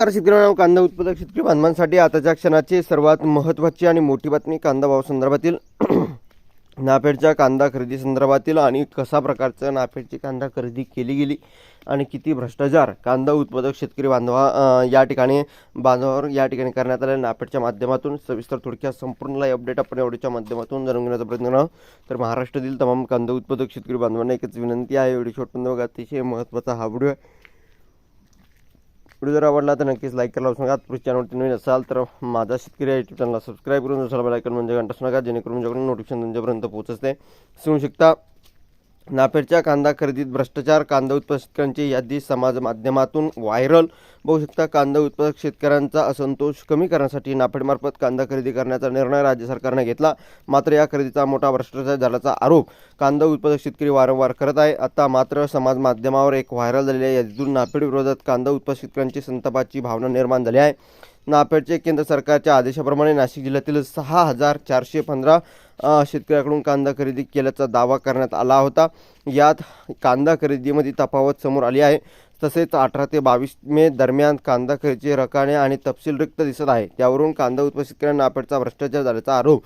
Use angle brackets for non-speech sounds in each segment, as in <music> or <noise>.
नमस्कार कांदा उत्पादक शेतकरी बांधवांसाठी आताच्या क्षणाची सर्वात महत्त्वाची आणि मोठी बातमी कांदा भाव संदर्भातील <clears throat> नाफेडच्या कांदा खरेदी संदर्भातील आणि कसा प्रकारचा नाफेडची कांदा खरेदी केली गेली आणि किती भ्रष्टाचार कांदा उत्पादक शेतकरी बांधवा या ठिकाणी बांधवावर या ठिकाणी करण्यात आलेल्या नाफेडच्या माध्यमातून सविस्तर थोडक्यात संपूर्ण अपडेट आपण एवढ्याच्या माध्यमातून जाणून घेण्याचा प्रयत्न करा तर महाराष्ट्रातील तमाम कांदा उत्पादक शेतकरी बांधवांना एकच विनंती आहे एवढी शॉर्टपर्यंत बघा अतिशय महत्त्वाचा हा व्हिडिओ आहे. व्हिडिओ जर आवडला तर नक्कीच लाईक करायला विसरू नका. पुढच्या चॅनलवरती नवीन असाल तर माझा शेतकरी या यूट्यूब चॅनलला सबस्क्राईब करून जसं बेलायकन म्हणजे घंटा असू नका जेणेकरून माझ्याकडून नोटिफिकेशन तुमच्यापर्यंत पोहोचते. सुरू शकता. नाफेडच्या कांदा खरेदीत भ्रष्टाचार कांदा उत्पादक शेतकऱ्यांची यादी समाज माध्यमातून व्हायरल. बघू शकता कांदा उत्पादक शेतकऱ्यांचा असंतोष कमी करण्यासाठी नाफेडमार्फत कांदा खरेदी करण्याचा निर्णय राज्य सरकारने घेतला. मात्र या खरेदीचा मोठा भ्रष्टाचार झाल्याचा आरोप कांदा उत्पादक शेतकरी वारंवार करत आहे. आता मात्र समाज माध्यमावर एक व्हायरल झालेल्या यादीतून नाफेड विरोधात कांदा उत्पादक शेतकऱ्यांची संतापाची भावना निर्माण झाली आहे. नाफेडचे केंद्र सरकारच्या आदेशाप्रमाणे नाशिक जिल्ह्यातील सहा हजार चारशे पंधरा शेतकऱ्याकडून कांदा खरेदी केल्याचा दावा करण्यात आला होता. यात कांदा खरेदीमध्ये तफावत समोर आली आहे. तसेच अठरा ते बावीस मे दरम्यान कांदा खरेदीचे रकाने आणि तपशील रिक्त दिसत आहे. त्यावरून कांदा उत्पादक शेतकऱ्यांना नाफेडचा भ्रष्टाचार झाल्याचा आरोप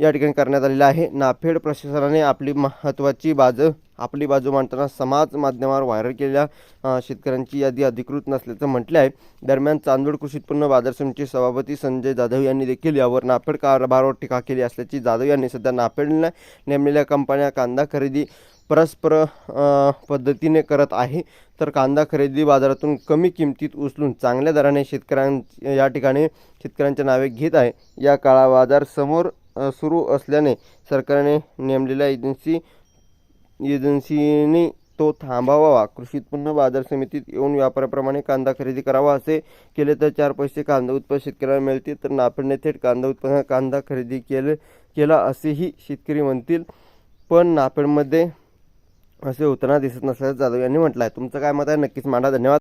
या ठिकाणी करण्यात आलेला आहे. नाफेड प्रशासनाने आपली महत्त्वाची बाजू आपली बाजू मांडताना समाज माध्यमावर व्हायरल केलेल्या शेतकऱ्यांची यादी अधिकृत नसल्याचं म्हटलं आहे. दरम्यान चांदोड कृषी उत्पन्न बाजार समितीचे सभापती संजय जाधव यांनी देखील यावर नाफेड कारभारावर टीका केली असल्याची जाधव यांनी सध्या नाफेडने नेमलेल्या कंपन्या कांदा खरेदी परस्पर पद्धतीने करत आहे. तर कांदा खरेदी बाजारातून कमी किमतीत उचलून चांगल्या दराने शेतकऱ्यां या ठिकाणी शेतकऱ्यांच्या नावे घेत आहे. या काळा बाजार समोर सुरू असल्याने सरकारने नेमलेल्या एजन्सी एजन्सीने तो थांबावा कृषी उत्पन्न बाजार समितीत येऊन व्यापाराप्रमाणे कांदा खरेदी करावा असे केले तर चार पैसे कांदा उत्पादन शेतकऱ्याला मिळतील तर नाफेडने थेट कांदा उत्पन्न कांदा खरेदी केले केला असेही शेतकरी म्हणतील. पण नाफेडमध्ये असे होताना दिसत नसल्याचं जाधव यांनी म्हटलं आहे तुमचं काय मत आहे? नक्कीच मांडा. धन्यवाद.